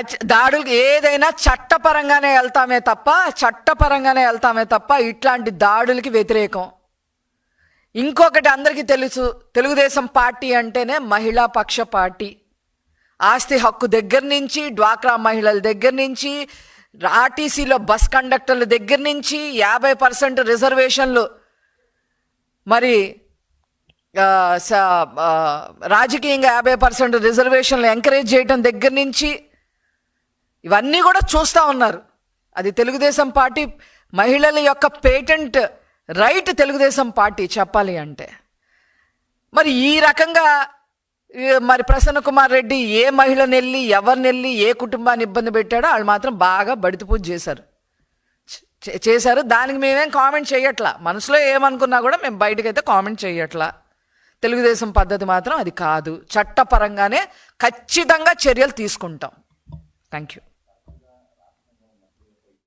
దాడులు ఏదైనా చట్టపరంగానే వెళ్తామే తప్ప చట్టపరంగానే వెళ్తామే తప్ప ఇట్లాంటి దాడులకి వ్యతిరేకం. ఇంకొకటి అందరికీ తెలుసు తెలుగుదేశం పార్టీ అంటేనే మహిళా పక్ష పార్టీ. ఆస్తి హక్కు దగ్గర నుంచి డ్వాక్రా మహిళల దగ్గర నుంచి ఆర్టీసీలో బస్ కండక్టర్ల దగ్గర నుంచి యాభై పర్సెంట్ రిజర్వేషన్లు. మరి స- రాజకీయంగా యాభై పర్సెంట్ రిజర్వేషన్లు ఎంకరేజ్ చేయడం దగ్గర నుంచి ఇవన్నీ కూడా చూస్తూ ఉన్నారు. అది తెలుగుదేశం పార్టీ మహిళల యొక్క పేటెంట్ రైట్ తెలుగుదేశం పార్టీ చెప్పాలి అంటే. మరి ఈ రకంగా మరి ప్రసన్న కుమార్ రెడ్డి ఏ మహిళని వెళ్ళి ఎవరిని వెళ్ళి ఏ కుటుంబాన్ని ఇబ్బంది పెట్టాడో వాళ్ళు మాత్రం బాగా బడిత పూజ చేశారు. చే- చేశారు. దానికి మేమేం కామెంట్ చేయట్లా. మనసులో ఏమనుకున్నా కూడా మేము బయటకైతే కామెంట్ చేయట్లా. తెలుగుదేశం పద్ధతి మాత్రం అది కాదు. చట్టపరంగానే ఖచ్చితంగా చర్యలు తీసుకుంటాం. Thank you